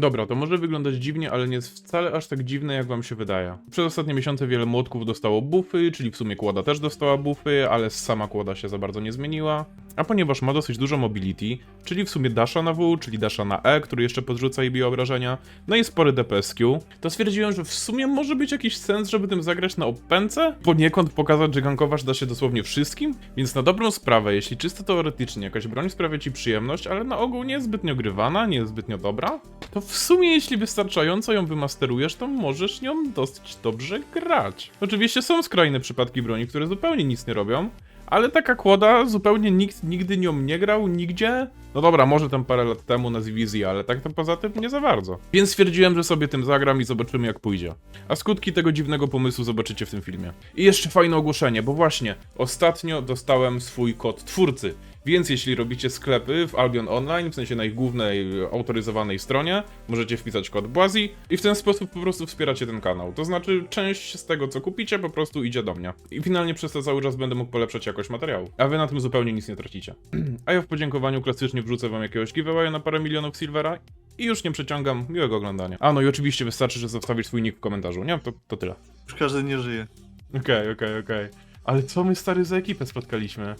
Dobra, to może wyglądać dziwnie, ale nie jest wcale aż tak dziwne, jak wam się wydaje. Przez ostatnie miesiące wiele młotków dostało buffy, czyli w sumie kłada też dostała buffy, ale sama kłada się za bardzo nie zmieniła. A ponieważ ma dosyć dużo mobility, czyli w sumie dasha na W, czyli dasha na E, który jeszcze podrzuca i bije obrażenia, no i spory DPSQ, to stwierdziłem, że w sumie może być jakiś sens, żeby tym zagrać na opence? Poniekąd pokazać, że gankować da się dosłownie wszystkim? Więc na dobrą sprawę, jeśli czysto teoretycznie jakaś broń sprawia ci przyjemność, ale na ogół nie jest zbytnio grywana, nie jest zbytnio dobra, to w sumie jeśli wystarczająco ją wymasterujesz, to możesz nią dosyć dobrze grać. Oczywiście są skrajne przypadki broni, które zupełnie nic nie robią, ale taka kłoda zupełnie nikt nigdy nią nie grał, nigdzie. No dobra, może tam parę lat temu na Zwizji, ale tak to poza tym nie za bardzo. Więc stwierdziłem, że sobie tym zagram i zobaczymy jak pójdzie. A skutki tego dziwnego pomysłu zobaczycie w tym filmie. I jeszcze fajne ogłoszenie, bo właśnie ostatnio dostałem swój kod twórcy. Więc jeśli robicie sklepy w Albion Online, w sensie na ich głównej autoryzowanej stronie, możecie wpisać kod Błazi i w ten sposób po prostu wspieracie ten kanał. To znaczy część z tego co kupicie po prostu idzie do mnie. I finalnie przez to cały czas będę mógł polepszać jakość materiału. A wy na tym zupełnie nic nie tracicie. A ja w podziękowaniu klasycznie wrzucę wam jakiegoś giveawaya na parę milionów silvera i już nie przeciągam. Miłego oglądania. A no i oczywiście wystarczy, że zostawisz swój nick w komentarzu. Nie? To, to tyle. Już każdy nie żyje. Okej, okej, okej. Ale co my stary za ekipę spotkaliśmy?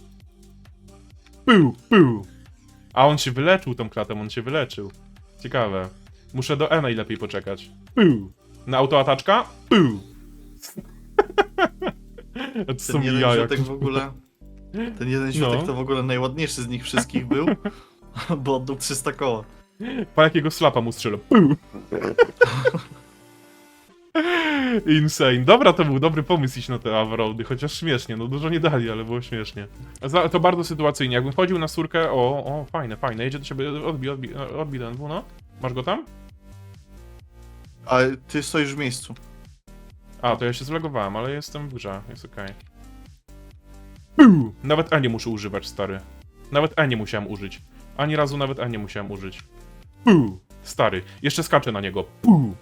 Pył, pył. A on się wyleczył tą klatą, on się wyleczył. Ciekawe. Muszę do E najlepiej poczekać. Pył. Na autoataczka? Pył. A to są Ten jeden jaja. w ogóle. Ten jeden świątek No. to w ogóle najładniejszy z nich wszystkich był. Bo oddał 300 koła. Pa jakiego slapa mu strzelę. Pył. Insane. Dobra, to był dobry pomysł iść na te overroady, chociaż śmiesznie, no dużo nie dali, ale było śmiesznie. Za, to bardzo sytuacyjnie, jakbym chodził na surkę, o, o, fajne, fajne, jedzie do ciebie, odbij, odbij, odbij DNW, no. Masz go tam? A ty stoisz w miejscu. A, to ja się zlogowałem, ale jestem w grze, jest okej. Pył. Nawet E nie muszę używać, stary. Nawet E nie musiałem użyć. Ani razu nawet E nie musiałem użyć. Pył. Stary. Jeszcze skaczę na niego. Pył.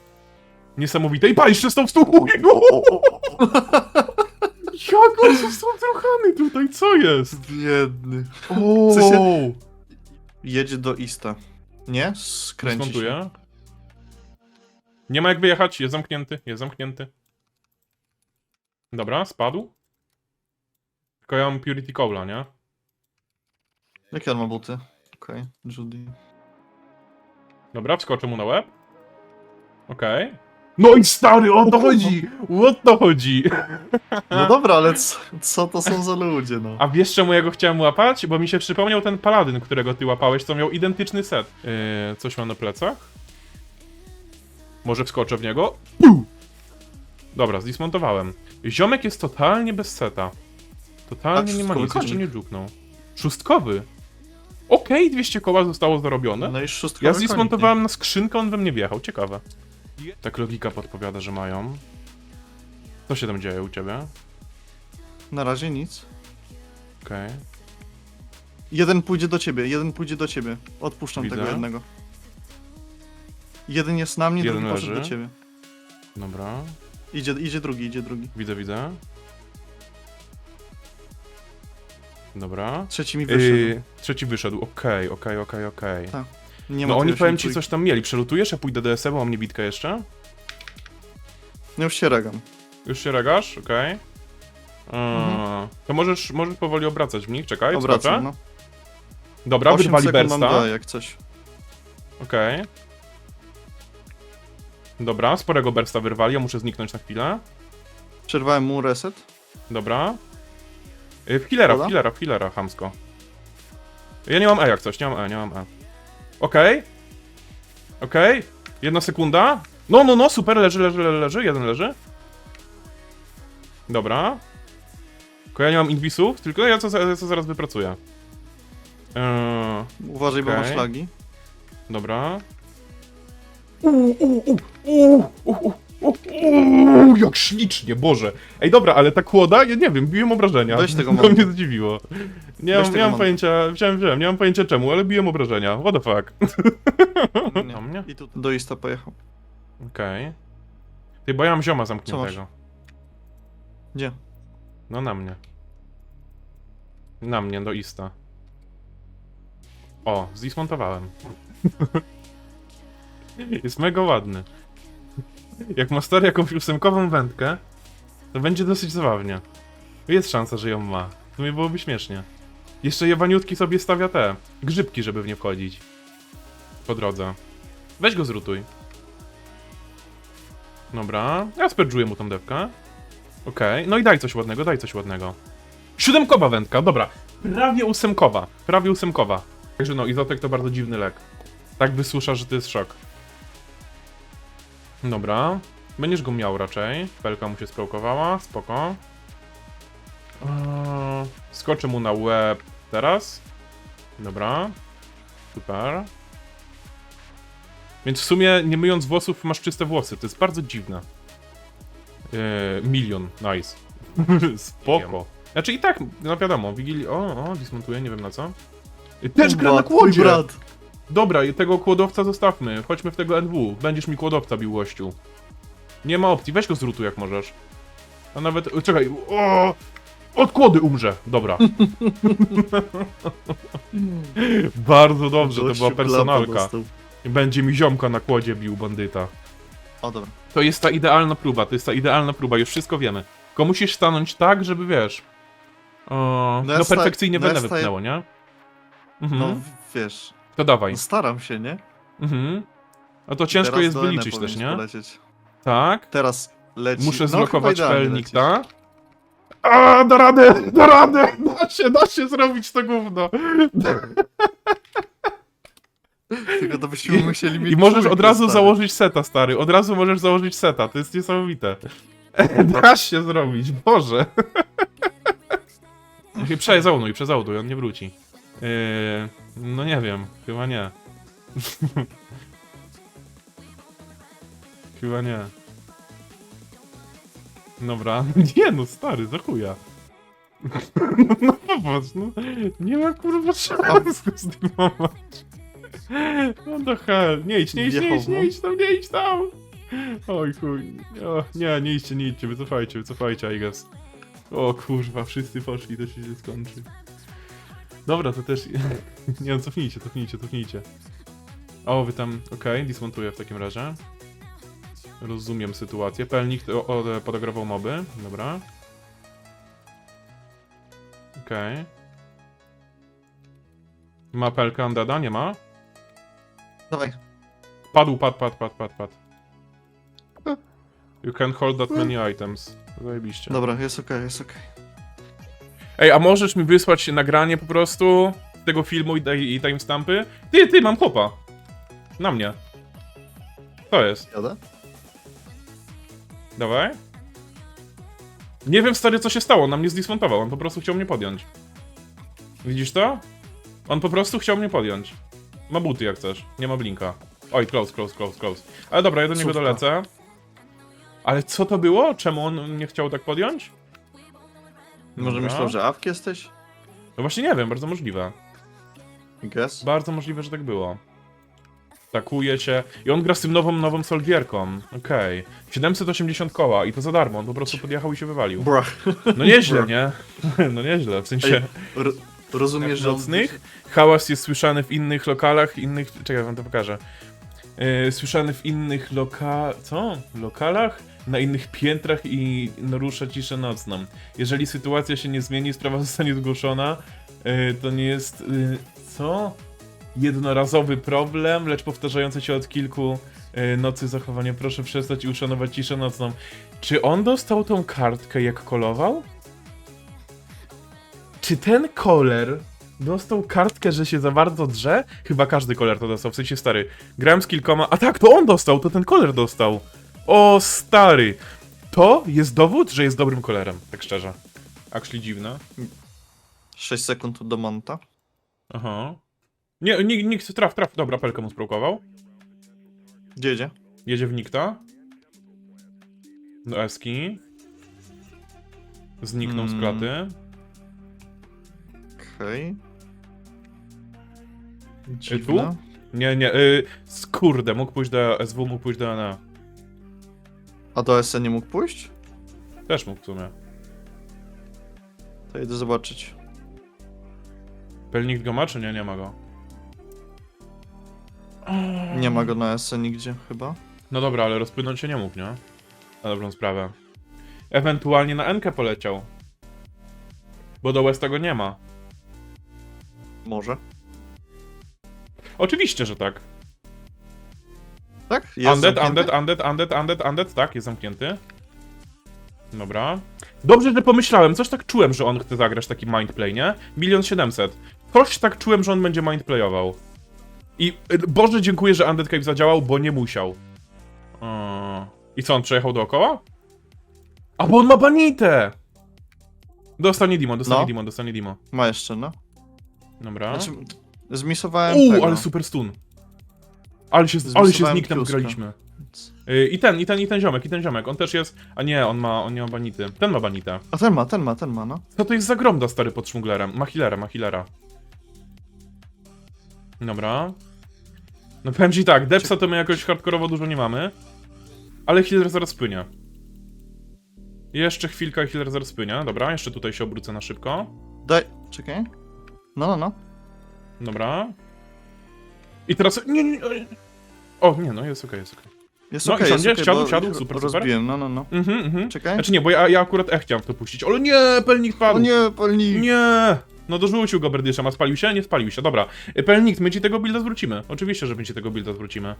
Niesamowite. I pa, jeszcze stał w stół. Jak on został truchany tutaj, co jest? Biedny. O, W sensie- Jedzie do Ista. Nie? Skręci się. Nie ma jak wyjechać, jest zamknięty, jest zamknięty. Dobra, spadł. Tylko ja mam Purity Cola, nie? Jakie on ma buty? Okej, Judy. Dobra, wskoczę mu na łeb. Okej. No i stary, o to chodzi! O to chodzi! No dobra, ale co, co to są za ludzie, no? A wiesz czemu ja go chciałem łapać? Bo mi się przypomniał ten paladyn, którego ty łapałeś, co miał identyczny set. Yy, coś ma na plecach? Może wskoczę w niego? Dobra, zdismontowałem. Ziomek jest totalnie bez seta. Totalnie A, nie ma szóstkowy nic, jeszcze konik. nie dżuknął. Szóstkowy? Okej, 200 koła zostało zarobione. No i szóstka. Ja zdismontowałem na skrzynkę, on we mnie wjechał, ciekawe. Tak logika podpowiada, że mają. Co się tam dzieje u ciebie? Na razie nic. Okej. Jeden pójdzie do ciebie, jeden pójdzie do ciebie. Odpuszczam Widzę. tego jednego. Jeden jest na mnie, Jeden drugi poszedł do ciebie. Dobra. Idzie, idzie drugi, idzie drugi. Widzę, widzę. Dobra. Trzeci mi wyszedł. Yy, trzeci wyszedł, okej, okej, okej, okej. Tak. Nie ma No oni powiem ci trójki. coś tam mieli. Przelutujesz, ja pójdę DSM, bo mam niebitkę jeszcze. No już się regam. Już się regasz, okej. Yy, Mhm. To możesz, możesz powoli obracać w nich, czekaj, skoczę. Obracam, no. Dobra, 8 wyrwali sekund nam bursta. daje, jak coś. Okej. Dobra, sporego bursta wyrwali, ja muszę zniknąć na chwilę. Przerwałem mu reset. Dobra. Y, W healera, w Dobra. healera, w healera, hamsko. Ja nie mam E jak coś, nie mam E, nie mam E. Okej. Okej. Jedna sekunda. No, no, no, super, leży, leży, leży, leży, jeden leży. Dobra. Tylko ja nie mam inwisów, tylko ja co, za- co zaraz wypracuję. Eee, Uważaj, bo Okej. masz lagi. dobra. Uuu, uuu, uuu, uuu, uuu, uuu, jak ślicznie, Boże. Ej, dobra, ale ta kłoda, ja nie wiem, biłem obrażenia. Weź tego To mnie zdziwiło. Nie Weź mam, tego nie mam pojęcia, wziąłem, wziąłem, nie mam pojęcia czemu, ale biłem obrażenia. What the fuck. Nie. Na mnie? I tu do Ista pojechał. Okej. Ty, bo ja mam zioma zamkniętego. Gdzie? No na mnie. Na mnie, do Ista. O, zdismontowałem. Jest mega ładny. Jak ma stary jakąś ósemkową wędkę, to będzie dosyć zabawnie. Jest szansa, że ją ma. To mi byłoby śmiesznie. Jeszcze jebaniutki sobie stawia te grzybki, żeby w nie wchodzić. Po drodze. Weź go zrutuj. Dobra, ja sperdżuję mu tą dewkę. Okej, no i daj coś ładnego, daj coś ładnego. Siódemkowa wędka, dobra. Prawie ósemkowa, prawie ósemkowa. Także no, izotek to bardzo dziwny lek. Tak wysusza, że to jest szok. Dobra. Będziesz go miał raczej. Pelka mu się sprołkowała, spoko. Eee, skoczę mu na łeb teraz. Dobra. Super. Więc w sumie, nie myjąc włosów, masz czyste włosy. To jest bardzo dziwne. Eee, milion, nice. Spoko. Znaczy i tak, no wiadomo, Wigili... O, o, dismontuję, nie wiem na co. Też gra na kłodzie! brat. Dobra, i tego kłodowca zostawmy. Chodźmy w tego NW. Będziesz mi kłodowca bił gościu. Nie ma opcji, weź go zrutu jak możesz. A nawet. o, Czekaj. O! Od kłody umrze. Dobra. Bardzo dobrze, to była personalka. Będzie mi ziomka na kłodzie bił bandyta. O, dobra. To jest ta idealna próba, to jest ta idealna próba, już wszystko wiemy. Tylko musisz stanąć tak, żeby wiesz. O, No no, ja perfekcyjnie no ja będę wypnęło, nie? Mhm. No, wiesz, To dawaj. no staram się, nie? Mhm. No to ciężko Teraz jest do wyliczyć też, powinieneś nie? polecieć. Tak. Teraz leci. Muszę no, zlokować chyba idealnie pelnik, lecisz. tak? A, da radę, da radę! Da się, da się zrobić to gówno. Tylko to byśmy musieli mieć I możesz czwórkę, od razu stary. założyć seta, stary. Od razu możesz założyć seta, to jest niesamowite. Da się zrobić, Boże. Przezałunuj, przezałunuj, on nie wróci. Yy, no nie wiem, chyba nie. chyba nie. Dobra, nie no stary, za chuja. No popatrz, no, nie ma kurwa szans go zdejmować. No do hell, nie idź, nie idź, nie idź, nie idź tam, nie idź tam. Oj chuj, o, nie, nie idźcie, nie idźcie, wycofajcie, wycofajcie, I guess. O kurwa, wszyscy poszli, to się źle skończy. Dobra, to też, nie no, cofnijcie, cofnijcie, cofnijcie. O, wy tam, okej, dismontuję w takim razie. Rozumiem sytuację. Pelnik o, o, podogrował moby. Dobra. Okej. Ma pelkę Andada? Nie ma? Dawaj. Padł, padł, padł, padł, padł, padł. You can hold that many items. Zajebiście. Dobra, jest okej, jest okej. Ej, a możesz mi wysłać nagranie po prostu tego filmu i, i, i timestampy? Ty, ty, mam chłopa. Na mnie. To jest. Jadę? Dawaj. Nie wiem stary co się stało, na mnie zdismontował, on po prostu chciał mnie podjąć. Widzisz to? On po prostu chciał mnie podjąć. Ma buty jak chcesz, nie ma blinka. Oj, close, close, close, close. Ale dobra, ja do niego Sówka. dolecę. Ale co to było? Czemu on nie chciał tak podjąć? Może Dobra. myślał, że awk jesteś? No właśnie nie wiem, bardzo możliwe. Guess? Bardzo możliwe, że tak było. Takuje się. I on gra z tym nową, nową solwierką. Okej. 780 koła i to za darmo. On po prostu podjechał i się wywalił. Brach. No nieźle, nie? No nieźle, w sensie Ro rozumiesz, że on... nocnych. Hałas jest słyszany w innych lokalach, innych... Czekaj, wam to pokażę. Yy, słyszany w innych loka... Co? Lokalach? Na innych piętrach i narusza ciszę nocną. Jeżeli sytuacja się nie zmieni, sprawa zostanie zgłoszona, yy, to nie jest... Yy, co? Jednorazowy problem, lecz powtarzające się od kilku yy, nocy zachowanie. Proszę przestać i uszanować ciszę nocną. Czy on dostał tą kartkę jak kolował? Czy ten koler dostał kartkę, że się za bardzo drze? Chyba każdy koler to dostał, w sensie stary. Grałem z kilkoma. A tak, to on dostał, to ten koler dostał. O stary. To jest dowód, że jest dobrym kolerem, tak szczerze. Actually dziwne. 6 sekund do monta. Aha. Nie, nikt, nikt, traf, traf. Dobra, pelkę mu sprokował. Gdzie jedzie? Jedzie w Nikta. Do Eski. Zniknął z Mm. klaty. Okej. Tu? Dziwne. Nie, nie, y, skurde, mógł pójść do SW, mógł pójść do NA. A do SN nie mógł pójść? Też mógł w sumie. To idę zobaczyć. Pelnik go ma, czy nie? Nie ma go. Nie ma go na SE nigdzie chyba. No dobra, ale rozpłynąć się nie mógł, nie? Na dobrą sprawę. Ewentualnie na Enkę poleciał. Bo do Westa go nie ma. Może. Oczywiście, że tak. Tak? Undead, zamknięty? undead, undead, undead, undead, undead, tak, jest zamknięty. Dobra. Dobrze, że pomyślałem, coś tak czułem, że on chce zagrać taki mindplay, nie? Milion siedemset. Coś tak czułem, że on będzie mindplayował. I y, Boże, dziękuję, że Undead Cave zadziałał, bo nie musiał. I co, on przejechał dookoła? A bo on ma banitę! Dostanie Dimo, dostanie No. Dimo, dostanie Dimo. Ma jeszcze, no. Dobra. Znaczy, zmisowałem Uuu, tego. ale super stun. Ale się, ale się z Zmisowałem graliśmy. Y, I ten, i ten, i ten ziomek, i ten ziomek. On też jest. A nie, on ma, on nie ma banity. Ten ma banitę. A ten ma, ten ma, ten ma, no. Co to jest za gromda stary pod szmuglerem? Ma healera, ma healera. Dobra. No powiem ci tak, Depsa to my jakoś hardkorowo dużo nie mamy. Ale healer zaraz płynie. Jeszcze chwilka i healer zaraz płynie. Dobra, jeszcze tutaj się obrócę na szybko. Daj, czekaj. No, no, no. Dobra. I teraz. Nie, nie, nie. O, nie, no jest okej, jest okej. Jest No i okej, jest siądzie, okej, siadł, bo siadł, ro- super, super. Rozbiłem, no, no, no. Mhm, mhm. Czekaj. Znaczy nie, bo ja, ja akurat e chciałem w to puścić. Ale nie, pelnik padł. O nie, palnik. Nie! No dorzucił go Berdyszem, a spalił się? Nie spalił się, dobra. Y, Pelnik, my ci tego builda zwrócimy. Oczywiście, że my ci tego builda zwrócimy.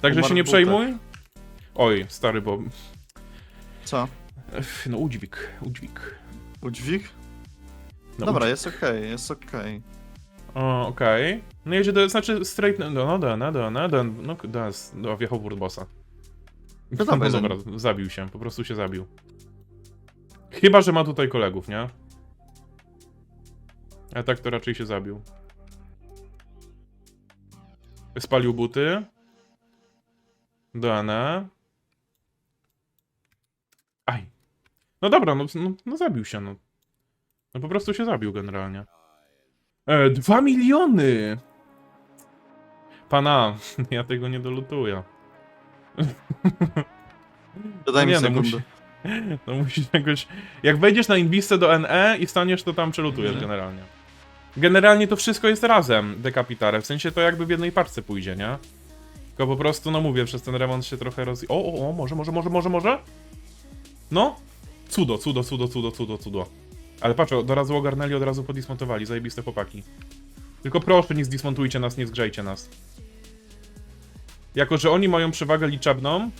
Także Umarł się nie w przejmuj. Oj, stary, bo... Co? Ech, No udźwig, udźwig. Udźwig? No, Dobra, udźwig. jest okej, jest okej. O, okej. No jedzie do, znaczy straight, no, no, do, no, do, no, do, no, do, do, wjechał w Wordbossa. No dawaj, dobra, zabił się, po prostu się zabił. Chyba, że ma tutaj kolegów, nie? A tak to raczej się zabił. Spalił buty. Dane. Aj. No dobra, no, no, no zabił się, no. No po prostu się zabił generalnie. E, dwa miliony! Pana, ja tego nie dolutuję. Dodaj mi nie, no sekundę. musi, no musisz jakoś... Jak wejdziesz na Inwistę do NE i staniesz, to tam przelutujesz Mhm. generalnie. Generalnie to wszystko jest razem, dekapitare. W sensie to jakby w jednej parce pójdzie, nie? Tylko po prostu, no mówię, przez ten remont się trochę roz... O, o, o, może, może, może, może, może? No? Cudo, cudo, cudo, cudo, cudo, cudo. Ale patrz, od razu ogarnęli, od razu podismontowali, zajebiste chłopaki. Tylko proszę, nie zdismontujcie nas, nie zgrzejcie nas. Jako, że oni mają przewagę liczebną,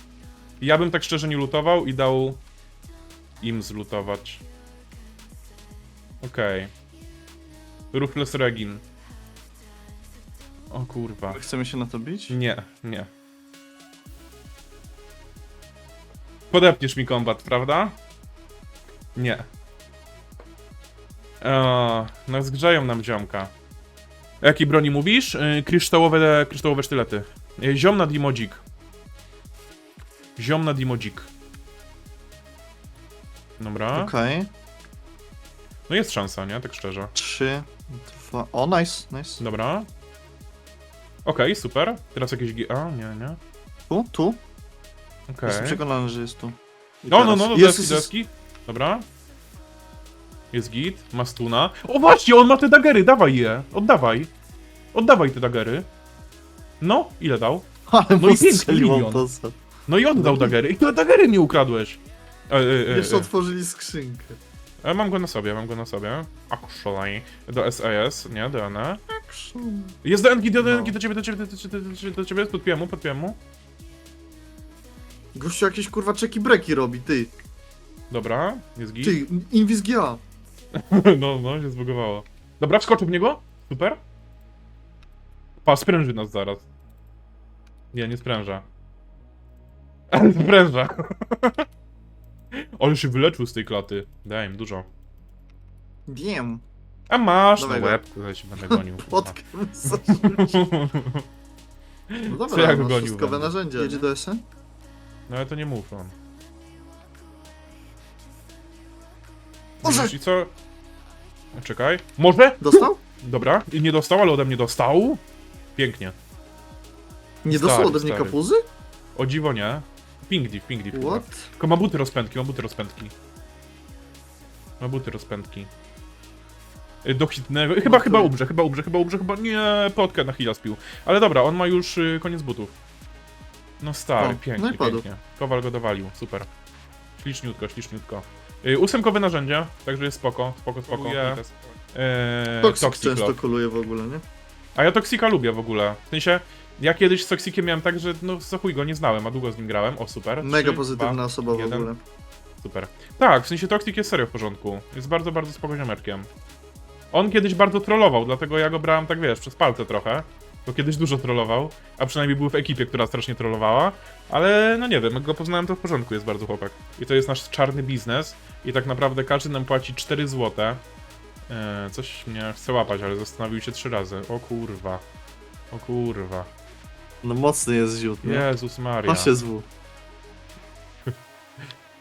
ja bym tak szczerze nie lutował i dał im zlutować. Okej. Ruthless Regin. O kurwa. Chcemy się na to bić? Nie, nie. Podepniesz mi kombat, prawda? Nie. O, no zgrzeją nam ziomka. O jakiej broni mówisz? Yy, kryształowe, kryształowe sztylety. Yy, ziom na dimodzik. Ziom na dimodzik. Dobra. Okej. No jest szansa, nie? Tak szczerze. Trzy, dwa... O, nice, nice. Dobra. Okej, super. Teraz jakieś... gi- A, nie, nie. Tu, tu? Okej. Jestem przekonany, że jest tu. I No, no, teraz. no, no, deski, deski. Dobra. Jest git, ma stuna. O właśnie, on ma te dagery, dawaj je. Oddawaj. Oddawaj te dagery. No, ile dał? Ale No i pięć strzeliło milion. to za- No i oddał dagery. I te dagery mi ukradłeś. E, e, e, Jeszcze e. otworzyli skrzynkę. e, mam go na sobie, mam go na sobie. Actually. Do SAS, nie, do NE. Jest do NG, do No. NG, do ciebie, do ciebie, do ciebie, do ciebie, do ciebie, podpiłem mu, podpiłem mu. Gościu jakieś kurwa czeki breki robi, ty. Dobra, jest git. Ty, Invis GA. No, no, się zbugowało. Dobra, wskoczył w niego. Super. Pa, spręży nas zaraz. Nie, nie spręża. Ale spręża. Ale się wyleczył z tej klaty. Daj im dużo. Wiem. A masz Dawaj na go. łeb, tutaj się będę gonił. mu No dobra, Co ja go no, gonił szóstkowe będę? narzędzia. Jedzie do SN? No ale to nie mów on. Może! I co? Czekaj. Może? Dostał? Dobra. I nie dostał, ale ode mnie dostał. Pięknie. Nie Stary, dostał ode mnie stary. kapuzy? O dziwo nie. Ping div, ping div. chyba. What? Tylko ma buty rozpędki, ma buty rozpędki. Ma buty rozpędki. y, dohitnego. Chyba, chyba umrze, chyba umrze, chyba umrze, chyba nie, potkę na chwilę spił. Ale dobra, on ma już y, koniec butów. No stary, O, pięknie, no i padł. pięknie. Kowal go dowalił, super. Śliczniutko, śliczniutko. Y, ósemkowe narzędzie, także jest spoko, spoko, spoko. Próbuję. Eee, Toxic Toxic często Lock. koluje w ogóle, nie? A ja Toxika lubię w ogóle. W sensie, ja kiedyś z Toxikiem miałem tak, że no za chuj go nie znałem, a długo z nim grałem. O, super. Mega Trzy, pozytywna dwa, osoba w jeden. ogóle. Super. Tak, w sensie Toxic jest serio w porządku. Jest bardzo, bardzo spokojniomeczkiem. On kiedyś bardzo trollował, dlatego ja go brałem tak, wiesz, przez palce trochę. Bo kiedyś dużo trollował, a przynajmniej był w ekipie, która strasznie trollowała. Ale no nie wiem, jak go poznałem, to w porządku jest bardzo chłopak. I to jest nasz czarny biznes. I tak naprawdę każdy nam płaci 4 złote. Eee, coś mnie chce łapać, ale zastanowił się trzy razy. O kurwa. O kurwa. No mocny jest ziut, nie? Jezus Maria. Patrzcie z W.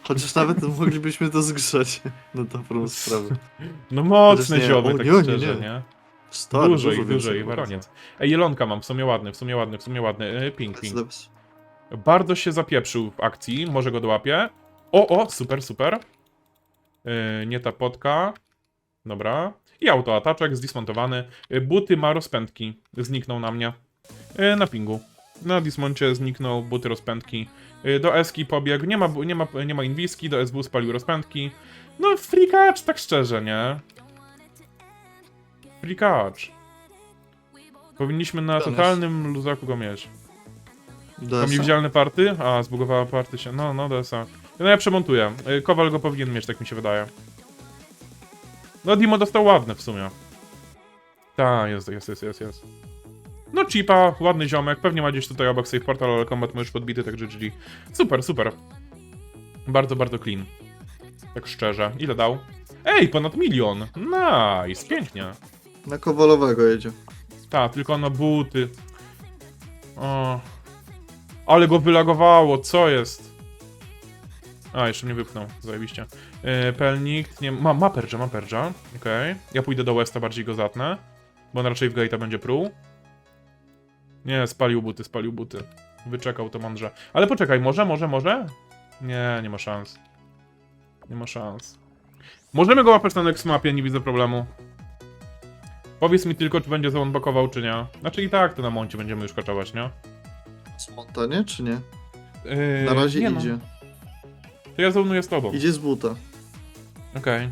Chociaż nawet moglibyśmy to zgrzać na dobrą sprawę. No mocne Chociaż nie, ziomy, o tak nie, szczerze, nie. nie? Stary, Dużo ich, bardzo. koniec. Ej, jelonka mam, w sumie ładny, w sumie ładny, w sumie ładny. E, Pink, pink. Zdeps. Bardzo się zapieprzył w akcji, może go dołapię. O, o, super, super. E, nie ta potka. Dobra. I autoataczek zdismontowany. E, buty ma rozpędki. Zniknął na mnie. E, na pingu. Na dismoncie zniknął, buty rozpędki. E, do Eski pobiegł, nie ma, nie ma, nie ma inwiski, do SW spalił rozpędki. No, frikacz, tak szczerze, nie? Frikacz. Powinniśmy na totalnym luzaku go mieć. Mam niewidzialne party? A, zbugowała party się. No, no, DSA. No ja przemontuję. Y, Kowal go powinien mieć, tak mi się wydaje. No, Dimo dostał ładne w sumie. Tak, jest, jest, jest, jest, jest. No, chipa, ładny ziomek. Pewnie ma gdzieś tutaj obok save portal, ale combat ma już podbity, także GG. Super, super. Bardzo, bardzo clean. Tak szczerze. Ile dał? Ej, ponad milion! Nice, pięknie. Na Kowalowego jedzie. Tak, tylko na buty. O. Ale go wylagowało, co jest? A, jeszcze mnie wypchnął, zajebiście. Yy, pelnik, nie, ma, ma perdża, ma perdża, okej. Ja pójdę do Westa, bardziej go zatnę, bo on raczej w gate'a będzie pruł. Nie, spalił buty, spalił buty. Wyczekał to mądrze. Ale poczekaj, może, może, może? Nie, nie ma szans. Nie ma szans. Możemy go łapać na next mapie, nie widzę problemu. Powiedz mi tylko, czy będzie zaunbokował, czy nie. Znaczy i tak to na moncie będziemy już kaczować, nie? Spontanie, czy nie? Yy, Na razie nie idzie. No. To ja zaunuję z tobą. Idzie z buta. Okej.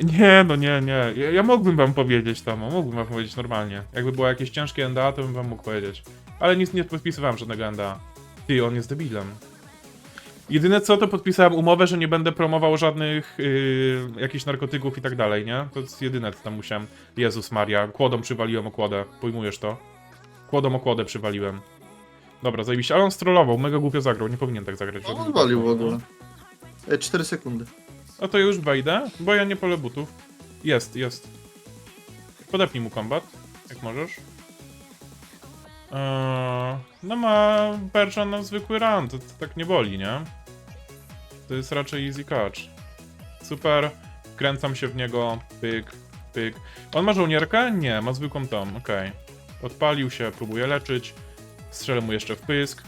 Nie, no nie, nie. Ja, ja mógłbym wam powiedzieć tam, mógłbym wam powiedzieć normalnie. Jakby było jakieś ciężkie NDA, to bym wam mógł powiedzieć. Ale nic nie podpisywałem żadnego NDA. Ty, on jest debilem. Jedyne co, to podpisałem umowę, że nie będę promował żadnych yy, jakichś narkotyków i tak dalej, nie? To jest jedyne, co tam musiałem. Jezus Maria, kłodą przywaliłem okładę. Pojmujesz to? Kłodą okładę przywaliłem. Dobra, zajebiście. Ale on strollował, mega głupio zagrał, nie powinien tak zagrać. No, on walił w ogóle. E, 4 sekundy. a to już wejdę, bo ja nie polę butów. Jest, jest. Podepnij mu kombat, jak możesz. Eee, no ma percza na zwykły run, to, to tak nie boli, nie? To jest raczej easy catch. Super, kręcam się w niego, pyk, pyk. On ma żołnierkę? Nie, ma zwykłą tom, okej. Odpalił się, próbuje leczyć. Strzelę mu jeszcze w pysk.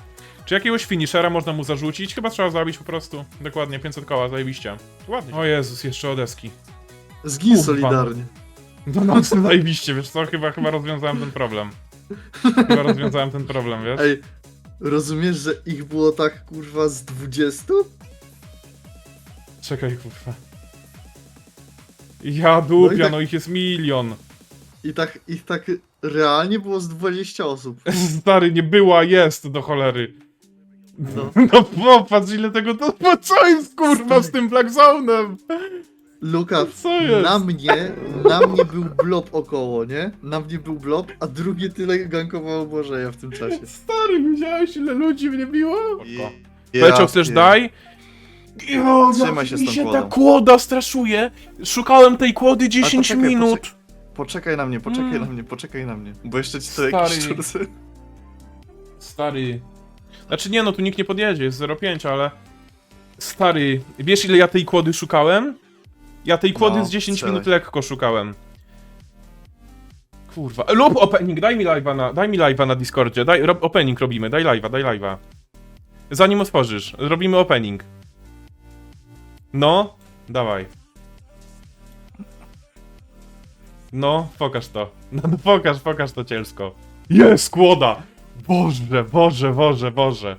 Czy jakiegoś finishera można mu zarzucić? Chyba trzeba zabić po prostu. Dokładnie, 500 koła, zajebiście. Ładnie. O Jezus, jeszcze odeski. Zgin Kurwa. solidarnie. No, no, zajebiście, wiesz co? Chyba, chyba rozwiązałem ten problem. Chyba rozwiązałem ten problem, wiesz? Ej, rozumiesz, że ich było tak kurwa z 20? Czekaj, kurwa. Ja dupia, No i tak- no ich jest milion. I tak, ich tak realnie było z 20 osób. Stary, nie była, jest do cholery. No. No popatrz ile tego to... No co jest kurwa z tym Black Zone'em? Luka, Co jest? na mnie, na mnie był blob około, nie? Na mnie był blob, a drugie tyle gankowało Błażeja w tym czasie. Stary, widziałeś ile ludzi mnie biło? Ja Leciał chcesz daj? Jo, Trzymaj się z mi tą się ta kłodą. kłoda straszuje. Szukałem tej kłody 10 poczekaj, minut. Poczekaj na mnie, poczekaj Mm. na mnie, poczekaj na mnie. Bo jeszcze ci to Stary. jakieś szczursy. Stary. Znaczy nie no, tu nikt nie podjedzie, jest 0,5, ale... Stary, wiesz ile ja tej kłody szukałem? Ja tej kłody No, z 10 strzelaj. minut lekko szukałem. Kurwa. E, Lub opening, daj mi live'a na, daj mi live'a na Discordzie, daj, rob, opening robimy, daj live'a, daj live'a. Zanim otworzysz, robimy opening. No, dawaj. No, pokaż to. No, pokaż, pokaż to cielsko. Jest, kłoda! Boże, Boże, Boże, Boże.